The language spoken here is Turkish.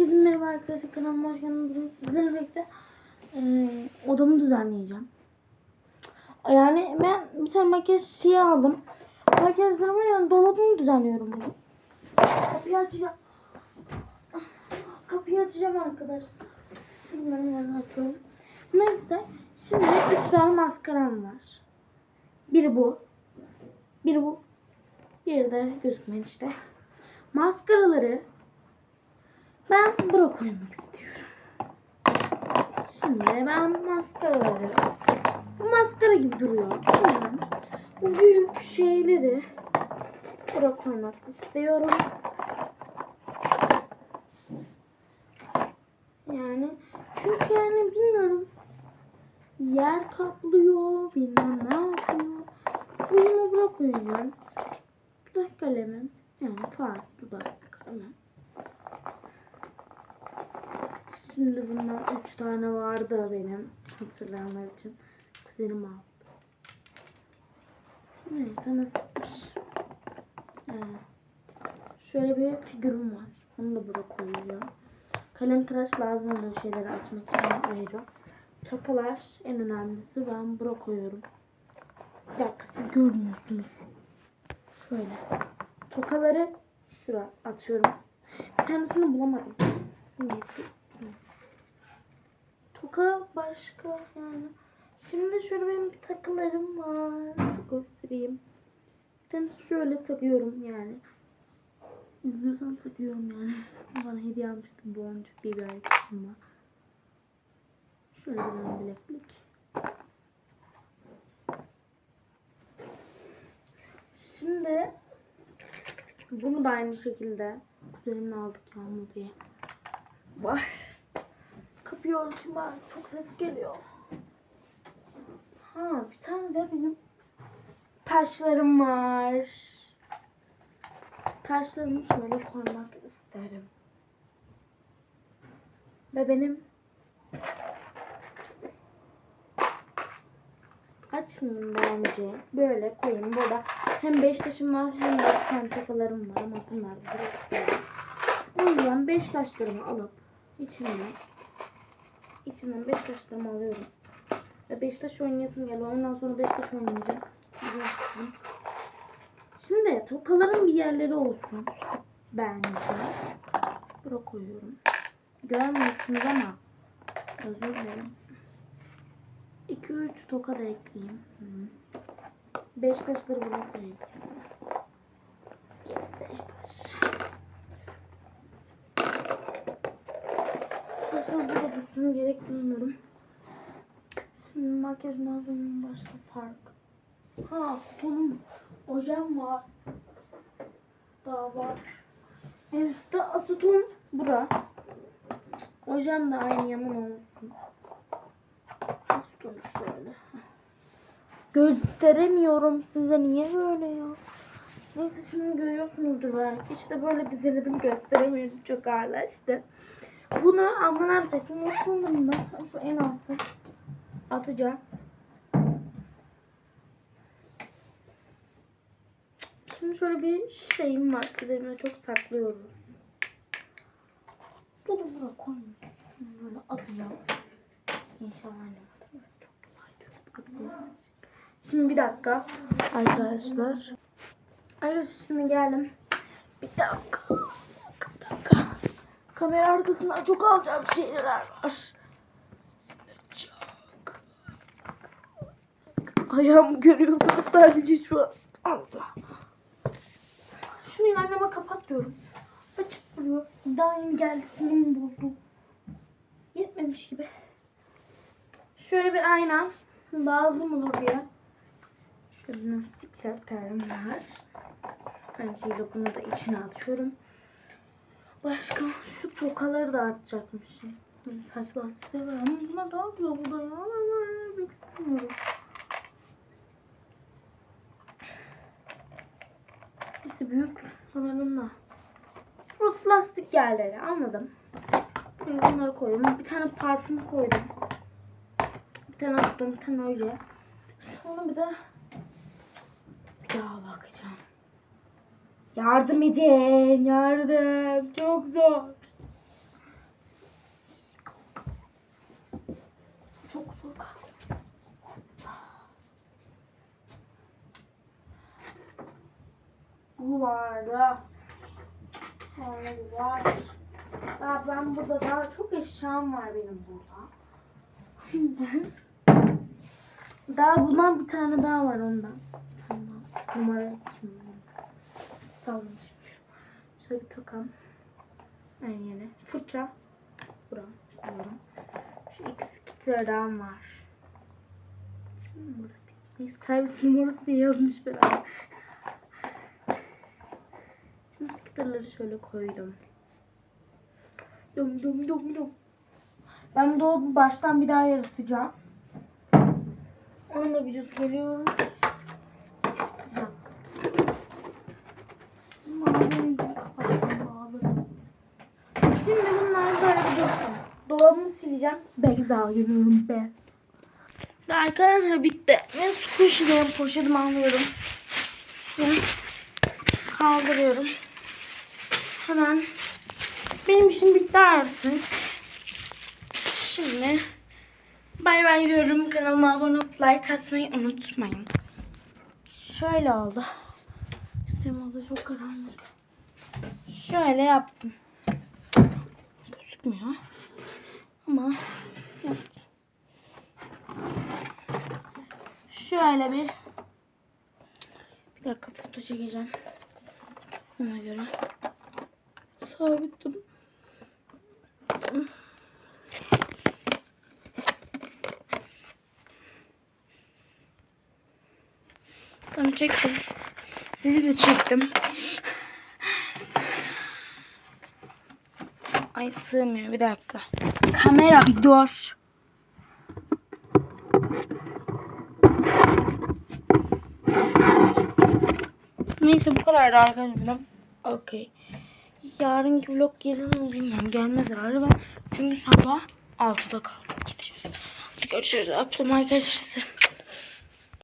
Herkese merhaba arkadaşlar kanalıma hoş geldiniz. Sizlerle birlikte eee, odamı düzenleyeceğim. Yani ben bir tane makyaj şeyi aldım. Makyajlarımı yani dolabımı düzenliyorum bugün. Kapıyı açacağım. Kapıyı açacağım arkadaşlar. Bilmiyorum nereden açıyorum. Neyse. Şimdi üç tane maskaram var. Biri bu. Biri bu. Biri de gözükmeyen işte. Maskaraları ben bura koymak istiyorum. Şimdi ben maskaraları bu maskara gibi duruyor. Şimdi bu büyük şeyleri bura koymak istiyorum. Yani çünkü yani bilmiyorum. Yer kaplıyor, bilmem ne yapıyor. Bunu bura koyacağım. Dudak kalemim. Yani far dudak kalemim. Şimdi bundan üç tane vardı benim hatırlayanlar için. Kuzenim aldı. Neyse nasipmiş. Ee, şöyle bir figürüm var. Onu da buraya koyacağım. Kalem tıraş lazım oluyor şeyleri açmak için ayrı. Tokalar en önemlisi. Ben buraya koyuyorum. Bir dakika siz görmüyorsunuz. Şöyle. Tokaları şura atıyorum. Bir tanesini bulamadım. Neydi? Toka başka yani. Şimdi şöyle benim bir takılarım var. Göstereyim. Tane şöyle takıyorum yani. İzliyorsan takıyorum yani. Bana hediye almıştım boncuk diye bir arkadaşım var. Şöyle bir bileklik. Şimdi bunu da aynı şekilde kuzenimle aldık yağmur diye. Var. Kapıyı örteyim ben. Çok ses geliyor. Ha bir tane de benim taşlarım var. Taşlarımı şöyle koymak isterim. Ve benim açmayayım bence. Böyle koyayım. Burada hem beş taşım var hem de tentakalarım var ama bunlar da. O yüzden beş taşlarımı alıp içinden içinden beş taşlarımı alıyorum. Ve beş taş oynayasım geliyor. Ondan sonra beş taş oynayacağım. Şimdi tokaların bir yerleri olsun. Bence. Bura koyuyorum. Görmüyorsunuz ama özür dilerim. 2-3 toka da ekleyeyim. 5 taşları buna koyayım. Gene 5 taş. Saçlar burada dursun gerek duymuyorum. Şimdi makyaj malzememin başka fark. Ha sonum ojem var. Daha var. En üstte aseton bura. Ojem de aynı yanım olsun. Astonu şöyle. Gösteremiyorum size niye böyle ya? Neyse şimdi görüyorsunuzdur belki. İşte böyle diziledim gösteremiyorum çok ağırlaştı. Bunu ama ne yapacaksın? Osmanlı'nda şu en altı atacağım. Şimdi şöyle bir şeyim var. Üzerimde çok saklıyoruz. Bunu buraya koymayayım. Şunu böyle atacağım. İnşallah annem atması çok kolay. Şimdi bir dakika arkadaşlar. Arkadaşlar şimdi geldim. Bir dakika. Bir dakika, bir dakika. Kamera arkasında çok alacağım şeyler var. Çok. Ayağımı görüyorsunuz sadece şu an. Allah. Şunu anneme kapat diyorum. Açıp duruyor. Daha yeni geldi sinirimi bozdu. Yetmemiş gibi. Şöyle bir ayna lazım olur diye. Şöyle nasip. Aynı şekilde bunu da içine atıyorum. Başka şu tokaları da atacakmışım. Saç lastiği var ama bunlar daha güzel burada ya. Ben vermek istemiyorum. İşte büyük kalanımla. Burası lastik yerleri anladım. Buraya bunları koydum. Bir tane parfüm koydum. Bir tane attım, bir tane oje. Sonra bir de bir daha bakacağım. Yardım edin, yardım. Çok zor. Çok zor kalk. Bu vardı. Sonra bu var. Ya ben burada daha çok eşyam var benim burada. O yüzden. Daha bundan bir tane daha var ondan. Numara kim? Salmış. Şöyle bir tokam. Aynı yere. Fırça. Buraya koyuyorum. Şu iki skitter'dan var. Kimin numarası? Neyse, servis numarası diye yazmış beraber. Şimdi skitterları şöyle koydum. Dum dum dum dum. Ben bu dolabı baştan bir daha yaratacağım. Onun da videosu geliyor. Bir dakika. Malzemeyi kapattım bağladım. Şimdi bunlar böyle dursun. Dolabımı sileceğim. Beyza geliyorum be. Ve arkadaşlar bitti. Ben squishy'den poşetimi alıyorum. Ve kaldırıyorum. Hemen benim işim bitti artık. Şimdi bay bay diyorum. Kanalıma abone olup like atmayı unutmayın. Şöyle oldu. İstem oldu çok karanlık. Şöyle yaptım. Gözükmüyor. Ama. Şöyle bir bir dakika foto çekeceğim. Ona göre. Sabit dur. Tamam çektim. Sizi de çektim. Ay sığmıyor bir dakika. Kamera bir dur. Neyse bu kadar da arkadaşlar. Okey. Yarınki vlog gelir mi bilmiyorum. Gelmez herhalde ben. Çünkü sabah 6'da kalkıp gideceğiz. Hadi görüşürüz. Öptüm arkadaşlar.